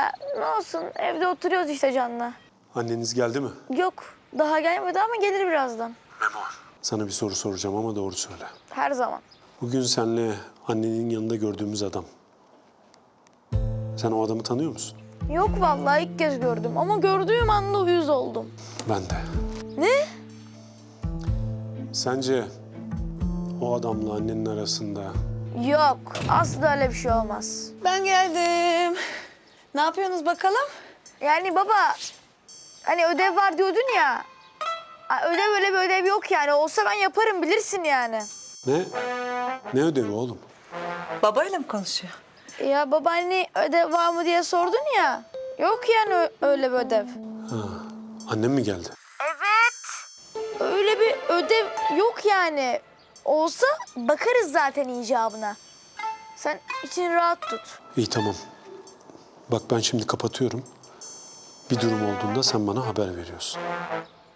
ya. Ne olsun evde oturuyoruz işte Can'la. Anneniz geldi mi? Yok daha gelmedi ama gelir birazdan. Memo. Sana bir soru soracağım ama doğru söyle. Her zaman. Bugün senle annenin yanında gördüğümüz adam. Sen o adamı tanıyor musun? Yok vallahi ilk kez gördüm ama gördüğüm anda uyuz oldum. Ben de. Ne? Sence o adamla annenin arasında Yok asla öyle bir şey olmaz. Ben geldim. Ne yapıyorsunuz bakalım? Yani baba hani ödev var diyordun ya. Ödev öyle bir ödev yok yani. Olsa ben yaparım bilirsin yani. ne? Ne ödevi oğlum? Babayla mı konuşuyor? Ya baba hani ödev var mı diye sordun ya. Yok yani öyle bir ödev. Ha, annem mi geldi? Evet. Öyle bir ödev yok yani. Olsa bakarız zaten icabına. Sen için rahat tut. İyi tamam. Bak ben şimdi kapatıyorum. Bir durum olduğunda sen bana haber veriyorsun.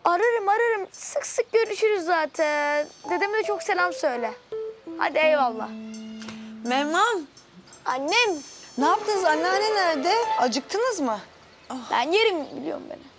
Ararım ararım. Sık sık görüşürüz zaten. Dedeme de çok selam söyle. Hadi eyvallah. Memnun. Annem. Ne yaptınız? Anneanne nerede? Acıktınız mı? Ben yerim biliyorum beni.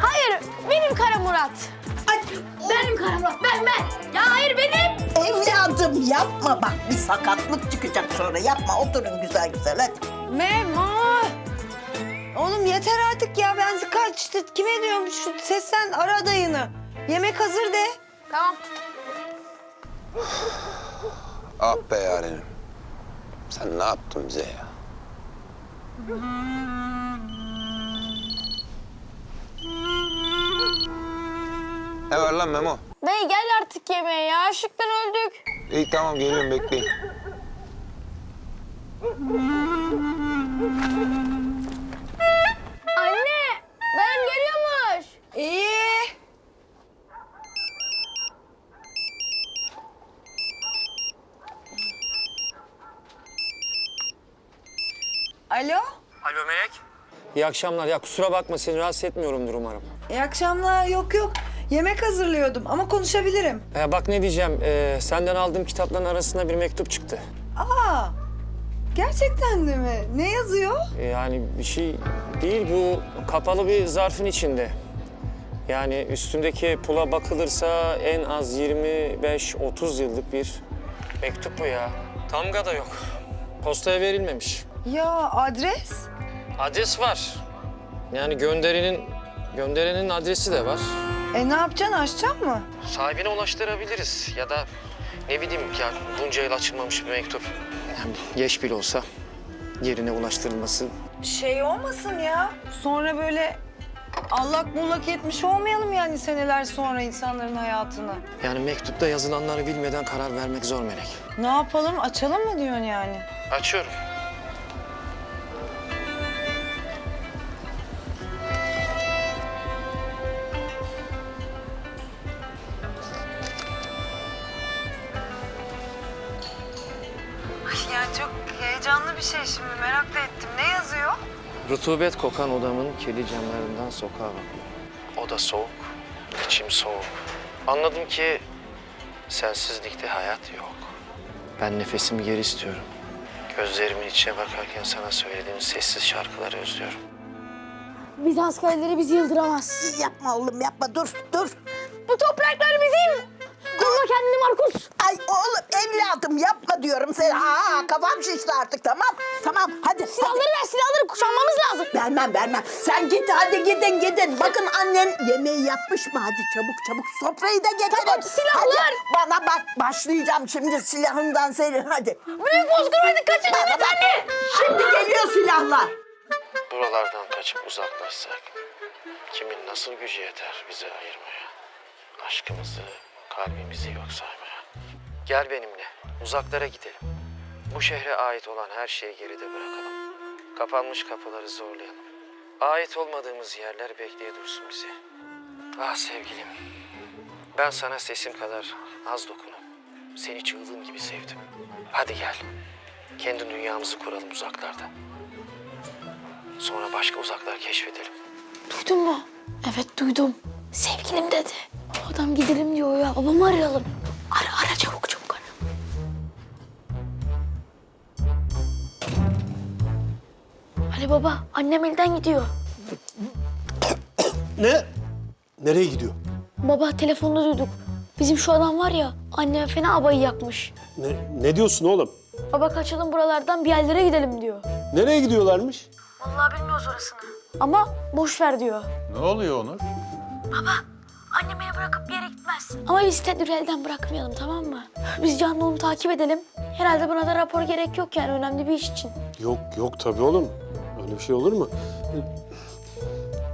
Hayır benim Kara Murat. Ay Benim Kara Murat. Ben ben. Ya hayır benim. evladım yapma bak bir sakatlık çıkacak sonra yapma oturun güzel güzel hadi. Memnun. Oğlum yeter artık ya. Ben kaçtı. Kime diyorum şu sesten ara dayını. Yemek hazır de. Tamam. Ah be yarenim. Sen ne yaptın bize ya? Ne var lan Memo? Dayı gel artık yemeğe ya. Açlıktan öldük. İyi tamam geliyorum bekleyin. Anne. Dayım geliyormuş. İyi. Alo. Alo Melek. İyi akşamlar. Ya kusura bakma seni rahatsız etmiyorumdur umarım. İyi akşamlar. Yok yok. Yemek hazırlıyordum ama konuşabilirim. Ee, bak ne diyeceğim. Ee, senden aldığım kitapların arasında bir mektup çıktı. Aa. Gerçekten de mi? Ne yazıyor? Ee, yani bir şey değil bu kapalı bir zarfın içinde. Yani üstündeki pula bakılırsa en az 25-30 yıllık bir mektup bu ya. Damga da yok. Postaya verilmemiş. Ya adres? Adres var. Yani gönderinin gönderenin adresi de var. E ne yapacaksın? Açacaksın mı? Sahibine ulaştırabiliriz ya da ne bileyim ya bunca yıl açılmamış bir mektup. Yani geç bile olsa yerine ulaştırılması. Şey olmasın ya. Sonra böyle allak bullak etmiş olmayalım yani seneler sonra insanların hayatını. Yani mektupta yazılanları bilmeden karar vermek zor Melek. Ne yapalım? Açalım mı diyorsun yani? Açıyorum. Yani çok heyecanlı bir şey şimdi. Merak da ettim. Ne yazıyor? Rutubet kokan odamın kirli camlarından sokağa bakıyorum. Oda soğuk, içim soğuk. Anladım ki sensizlikte hayat yok. Ben nefesimi geri istiyorum. Gözlerimin içine bakarken sana söylediğim sessiz şarkıları özlüyorum. Biz askerleri bizi yıldıramaz. Yapma oğlum yapma dur dur. Bu topraklar bizim. Kolla kendini Markus. Ay oğlum evladım yapma diyorum sen. Aa kafam şişti artık tamam. Tamam hadi. Silahları hadi. ver silahları kuşanmamız lazım. Vermem vermem. Sen git hadi gidin gidin. Bakın annen yemeği yapmış mı? Hadi çabuk çabuk sofrayı da getirin. Tamam, silahlar. Hadi, bana bak başlayacağım şimdi silahından senin hadi. Büyük bozkır verdik kaçın Bana bak. anne. Şimdi geliyor silahlar. Buralardan kaçıp uzaklaşsak kimin nasıl gücü yeter bizi ayırmaya? Aşkımızı, kalbimizi yok saymaya. Gel benimle, uzaklara gidelim. Bu şehre ait olan her şeyi geride bırakalım. Kapanmış kapıları zorlayalım. Ait olmadığımız yerler bekleye dursun bizi. Ah sevgilim, ben sana sesim kadar az dokunup seni çığlığım gibi sevdim. Hadi gel, kendi dünyamızı kuralım uzaklarda. Sonra başka uzaklar keşfedelim. Duydun mu? Evet duydum. Sevgilim dedi. Adam gidelim diyor ya. Babamı arayalım. Ara ara çabuk çabuk ara. Ali baba annem elden gidiyor. Ne? Nereye gidiyor? Baba telefonda duyduk. Bizim şu adam var ya annem fena abayı yakmış. Ne, ne diyorsun oğlum? Baba kaçalım buralardan bir yerlere gidelim diyor. Nereye gidiyorlarmış? Vallahi bilmiyoruz orasını. Ama boş ver diyor. Ne oluyor Onur? Annem beni bırakıp bir yere gitmez. Ama biz Tedbir'i elden bırakmayalım tamam mı? Biz Can'la onu takip edelim. Herhalde buna da rapor gerek yok yani önemli bir iş için. Yok yok tabii oğlum. Öyle bir şey olur mu?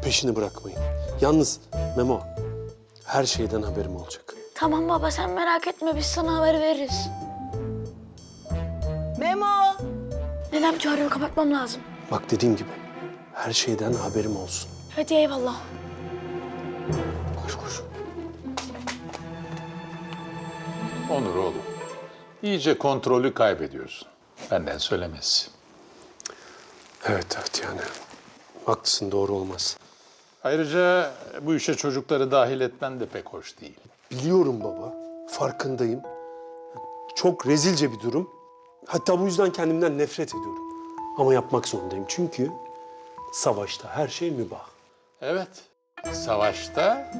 Peşini bırakmayın. Yalnız Memo her şeyden haberim olacak. Tamam baba sen merak etme biz sana haber veririz. Memo. Nenem çağırıyor kapatmam lazım. Bak dediğim gibi her şeyden haberim olsun. Hadi eyvallah. Koş koş. Onur oğlum. İyice kontrolü kaybediyorsun. Benden söylemesi. Evet evet yani. Haklısın doğru olmaz. Ayrıca bu işe çocukları dahil etmen de pek hoş değil. Biliyorum baba. Farkındayım. Çok rezilce bir durum. Hatta bu yüzden kendimden nefret ediyorum. Ama yapmak zorundayım çünkü savaşta her şey mübah. Evet, savaşta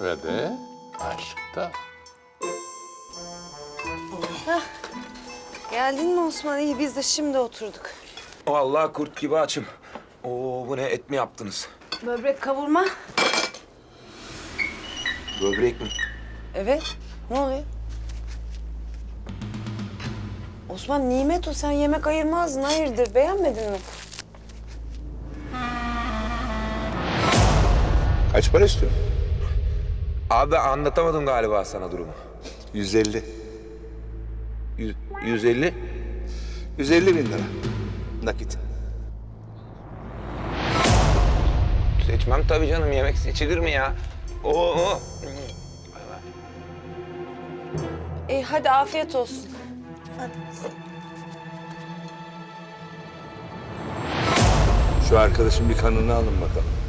ve de aşkta. Geldin mi Osman? İyi biz de şimdi oturduk. Vallahi kurt gibi açım. Oo bu ne et mi yaptınız? Böbrek kavurma. Böbrek mi? Evet. Ne oluyor? Osman nimet o sen yemek ayırmazdın hayırdır beğenmedin mi? Kaç para istiyorsun? Abi anlatamadım galiba sana durumu. 150. Yüz, 150. 150 bin lira. Nakit. Seçmem tabii canım yemek seçilir mi ya? Oo. İyi hadi afiyet olsun. Şu arkadaşın bir kanını alın bakalım.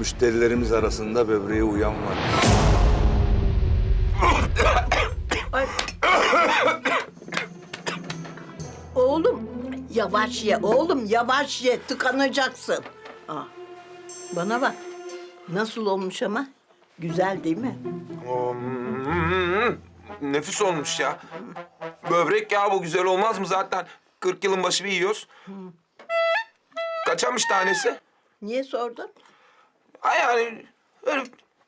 Müşterilerimiz arasında böbreğe uyan var. Oğlum yavaş ye oğlum yavaş ye tıkanacaksın. Aa, bana bak nasıl olmuş ama güzel değil mi? Oo, mm, Nefis olmuş ya. Böbrek ya bu güzel olmaz mı zaten? 40 yılın başı bir yiyoruz. Kaçamış tanesi? Niye sordun? Ha yani öyle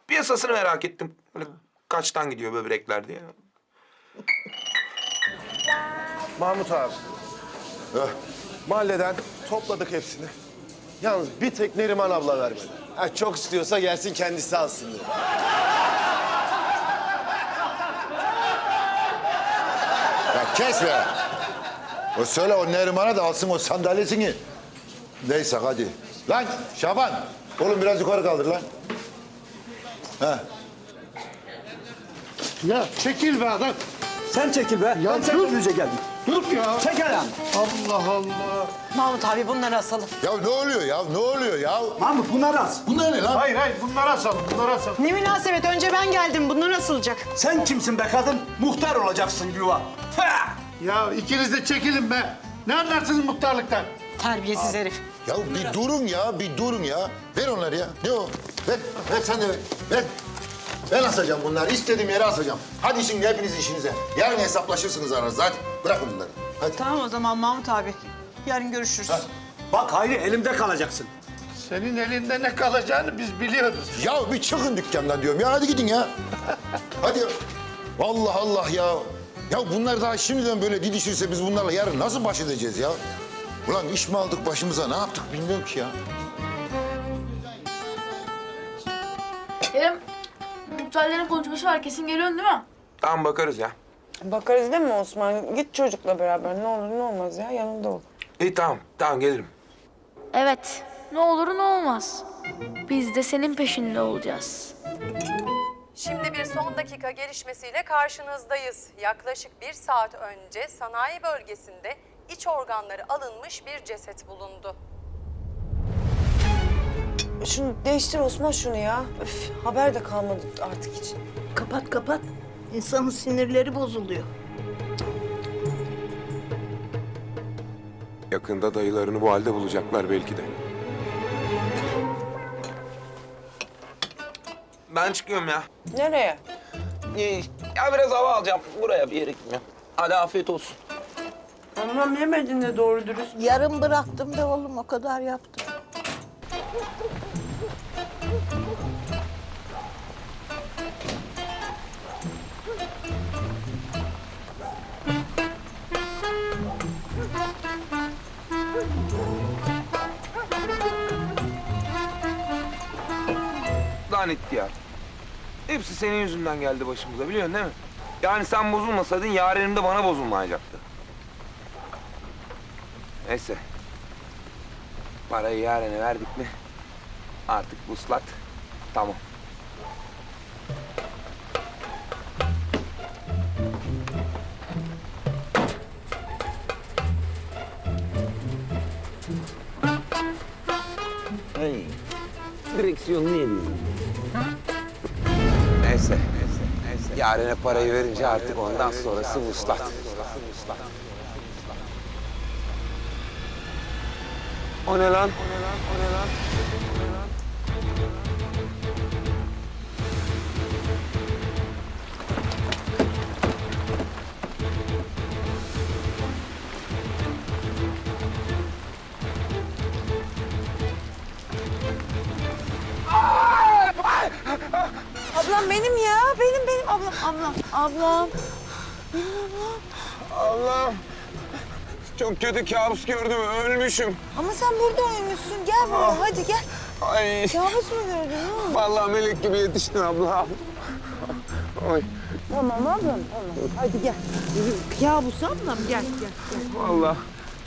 piyasasını merak ettim. Böyle kaçtan gidiyor böbrekler diye. Mahmut abi. Mahalleden topladık hepsini. Yalnız bir tek Neriman abla vermedi. Ha, çok istiyorsa gelsin kendisi alsın diye. Ya kes be! O söyle o Neriman'a da alsın o sandalyesini. Neyse hadi. Lan Şaban! Oğlum biraz yukarı kaldır lan. Ha. Ya çekil be adam. Sen çekil be. Ya ben dur. sen yüze geldim. Dur ya. Çek ayağını. Allah Allah. Mahmut abi bunları asalım. Ya ne oluyor ya? Ne oluyor ya? Mahmut bunlar az. Bunlar ne lan? Hayır hayır bunları asalım bunları asalım. Ne münasebet önce ben geldim bunlar asılacak. Sen kimsin be kadın? Muhtar olacaksın yuva. Ha! Ya ikiniz de çekilin be. Ne anlarsınız muhtarlıktan? Terbiyesiz herif. Ya bir durun ya, bir durun ya. Ver onları ya. Ne o? Ver, ver sen de ver. Ver. Ben asacağım bunları. İstediğim yere asacağım. Hadi şimdi hepiniz işinize. Yarın hesaplaşırsınız aranızda. Hadi bırakın bunları. Hadi. Tamam o zaman Mahmut abi. Yarın görüşürüz. Bak Hayri elimde kalacaksın. Senin elinde ne kalacağını biz biliyoruz. Ya bir çıkın dükkandan diyorum ya. Hadi gidin ya. Hadi ya. Allah Allah ya. Ya bunlar daha şimdiden böyle didişirse biz bunlarla yarın nasıl baş edeceğiz ya? Ulan iş mi aldık başımıza ne yaptık bilmiyorum ki ya. Kerem, muhtarların konuşması var. Kesin geliyorsun değil mi? Tamam bakarız ya. Bakarız değil mi Osman? Git çocukla beraber. Ne olur ne olmaz ya. Yanımda ol. İyi tamam. Tamam gelirim. Evet. Ne olur ne olmaz. Biz de senin peşinde olacağız. Şimdi bir son dakika gelişmesiyle karşınızdayız. Yaklaşık bir saat önce sanayi bölgesinde iç organları alınmış bir ceset bulundu. Şunu değiştir Osman şunu ya. Öf, haber de kalmadı artık hiç. Kapat kapat. İnsanın sinirleri bozuluyor. Yakında dayılarını bu halde bulacaklar belki de. Ben çıkıyorum ya. Nereye? Ya biraz hava alacağım. Buraya bir yere gitmiyorum. Hadi afiyet olsun. Anlam yemedin de doğru dürüst. Yarım bıraktım da oğlum o kadar yaptım. Lan ihtiyar. Hepsi senin yüzünden geldi başımıza biliyorsun değil mi? Yani sen bozulmasaydın yarenim de bana bozulmayacaktı. Neyse. Parayı yarene verdik mi? Artık buslat. Tamam. Hey. Direksiyonu niye diyorsun? Neyse, neyse, neyse. Yarene parayı verince artık ondan sonrası vuslat. O ne O ne lan? O ne lan? Ablam benim ya. Benim benim ablam. Ablam. Ablam. Allah'ım. Çok kötü kabus gördüm, ölmüşüm. Ama sen burada uyumuşsun. Gel buraya. Hadi gel. Ay, Kabus mu gördün? Vallahi melek gibi yetiştin abla. Ay, Tamam ablam. Tamam. Hadi gel. Kabus ablam gel gel. vallahi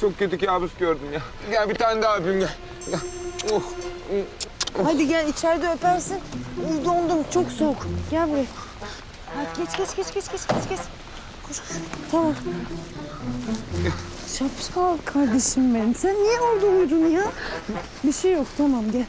çok kötü kabus gördüm ya. Gel bir tane daha öpeyim gel. gel. Oh. Hadi gel içeride öpersin. Dondum çok soğuk. Gel buraya. Hadi geç geç geç geç geç geç geç. Koş koş. Tamam. Şapşal kardeşim benim. Sen niye orada uyudun ya? Bir şey yok tamam gel.